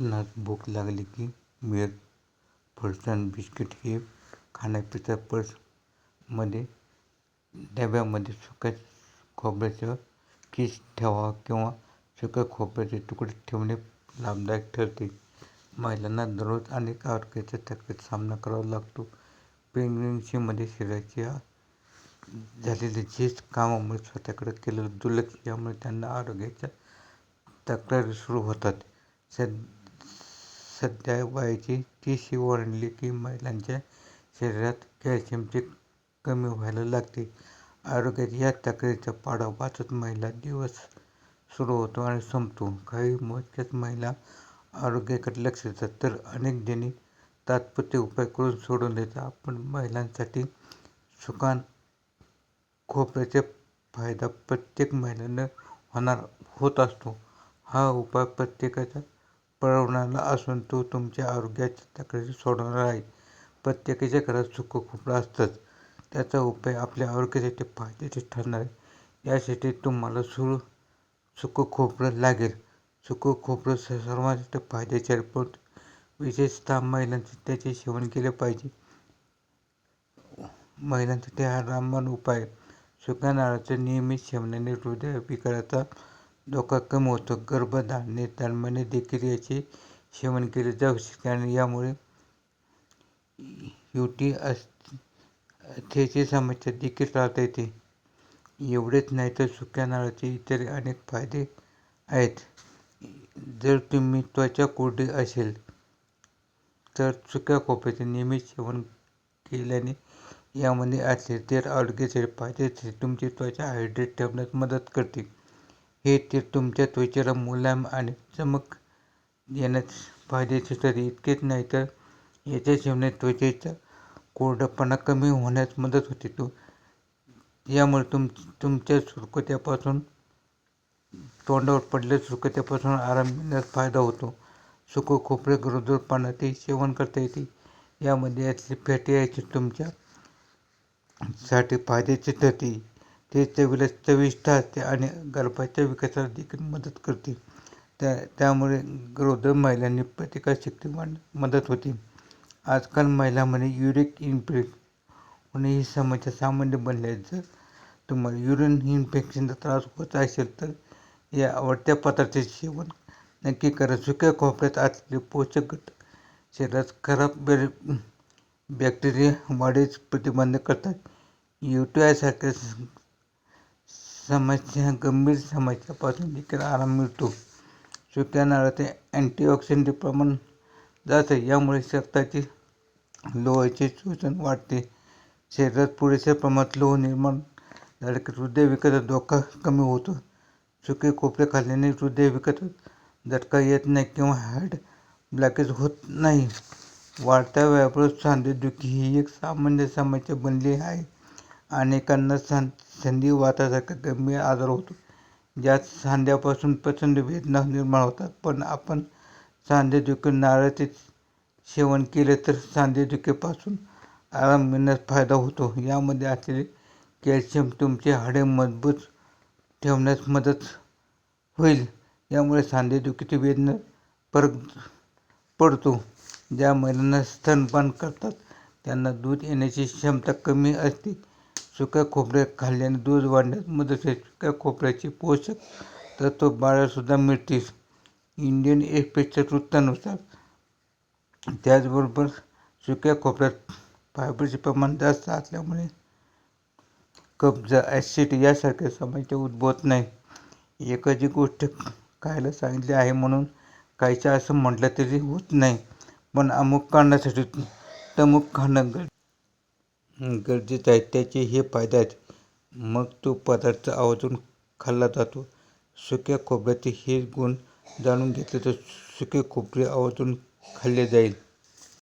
आपणास भूक लागली की मिळत फरसाण बिस्किट हे खाण्यापेक्षा पर्समध्ये डब्यामध्ये सुक्या खोबऱ्याचं किस ठेवा किंवा सुक्या खोबऱ्याचे तुकडे ठेवणे लाभदायक ठरते. महिलांना दररोज अनेक आरोग्याच्या तक्रारींचा सामना करावा लागतो. प्रेग्नन्सीमध्ये शरीराच्या झालेली झीज कामामुळे स्वतःकडे केलेलं दुर्लक्ष यामुळे त्यांना आरोग्याच्या तक्रारी सुरू होतात. सध्या वयाची तिशी ओलांडली की महिलांच्या शरीरात कॅल्शियमची कमी व्हायला लागते. आरोग्याच्या या तक्रारीचा पाडाव वाचत महिला दिवस सुरू होतो आणि संपतो. काही मोजक्याच महिला आरोग्याकडे लक्ष देतात तर अनेक जणी तात्पुरते उपाय करून सोडून देतात. आपण महिलांसाठी सुकान खोबऱ्याचा फायदा प्रत्येक महिलेला होणार होत असतो. हा उपाय प्रत्येकाचा परवडणारा असून तो तुमच्या आरोग्याची तक्रारी सोडवणारा आहे. प्रत्येकाच्या घरात सुकं खोबरं असतंच. त्याचा उपाय आपल्या आरोग्यासाठी फायद्याचे ठरणार आहे. यासाठी तुम्हाला सुरू सुख खोबरं लागेल. सुकं खोबरं सर्वांसाठी फायद्याचे आहे पण विशेषतः महिलांचे त्याचे सेवन केले पाहिजे. महिलांसाठी हा रामबाण उपाय सुक्या नारळाच्या नियमित सेवनाने हृदयविकाराचा धोका कमी होतो गर्भधारणे तन्मने देखील याचे सेवन केले जाऊ शकते आणि यामुळे युटीअसची समस्या देखील टाळता येते. एवढेच नाही तर सुक्या नारळाचे इतर अनेक फायदे आहेत. जर तुम्ही त्वचा कोरडी असेल तर सुक्या खोबऱ्याचे नियमित सेवन केल्याने यामध्ये असलेले तर आरोग्यासाठी फायदे तुमची त्वचा हायड्रेट ठेवण्यास मदत करते. हे तेल तुमच्या त्वचेला मुलायम आणि चमक देण्यास फायदेशीर ठरते इतकेच नाही तर याच्या सेवनाने त्वचेचा कोरडेपणा कमी होण्यास मदत होते. यामुळे तुम तुमच्या सुरकुत्यापासून तोंडावर पडलेल्या सुरकुत्यांपासून आराम मिळण्यास फायदा होतो. सुकं खोबरे गरोदरपणातही सेवन करता येते. यामध्ये असलेले फॅटी ॲसिड तुमच्या साठी फायद्याचे ठरते. ते चवीला चविष्ट असते आणि गर्भाच्या विकासाला देखील मदत करते. त्या त्यामुळे गरोदर महिलांनी प्रतिकारशक्ती वाढ मदत होते. आजकाल महिलांमध्ये युरिक इन्फेक्ट होणे ही समस्या सामान्य बनली आहे. जर तुम्हाला युरिन इन्फेक्शनचा त्रास होत असेल तर या आवडत्या पदार्थाचे सेवन नक्की करा. सुक्या खोपऱ्यात असलेले पोषक घटक शरीरात खराब बॅक्टेरिया वाढीस प्रतिबंध करतात. युटीआयसारख्या समस्या गंभीर समस्यापासून देखील आराम मिळतो. सुक्या नारळाचे अँटीऑक्सिडंटचे प्रमाण जास्त यामुळे रक्ताचे लोहाचे शोषण वाढते. शरीरात पुरेशा प्रमाणात लोह निर्माण झाले की हृदयविकाराचा धोका कमी होतो. सुके खोबरे खाल्ल्याने हृदयविकाराचा झटका येत नाही किंवा हार्ट ब्लॉकेज होत नाही. वाढत्या वयाबरोबर सांधेदुखी ही एक सामान्य समस्या बनली आहे. अनेकांना सं संधिवाताचा गंभीर आजार होतो. ज्यात सांध्यापासून प्रचंड वेदना निर्माण होतात. पण आपण सांधेदुखी नारळाचे सेवन केले तर सांधेदुखीपासून आराम मिळण्यास फायदा होतो. यामध्ये असलेले कॅल्शियम तुमचे हाडे मजबूत ठेवण्यास मदत होईल. यामुळे सांधेदुखीची वेदना फरक पडतो. ज्या महिलांना स्तनपान करतात त्यांना दूध येण्याची क्षमता कमी असते. सुक्या खोबरे खाल्ल्याने दूध वाढण्यास मदत होते. सुक्या खोबऱ्याचे पोषक तत्व बाळासुद्धा मिळतील इंडियन एक्सप्रेसच्या वृत्तानुसार त्याचबरोबर सुक्या खोबऱ्यात फायबरचे प्रमाण जास्त असल्यामुळे कब्ज ॲसिड यासारख्या समस्या उद्भवत नाही. एखादी गोष्ट खायला सांगितली आहे म्हणून खायचं असं म्हटलं तरी होत नाही. पण अमुक कारणासाठी तमुक खाणं गरजेचं आहे. त्याचे हे फायदे आहेत. मग तो पदार्थ आवर्जून खाल्ला जातो. सुक्या खोबऱ्याचे हे गुण जाणून घेतले तर सुके खोबरे आवर्जून खाल्ले जाईल.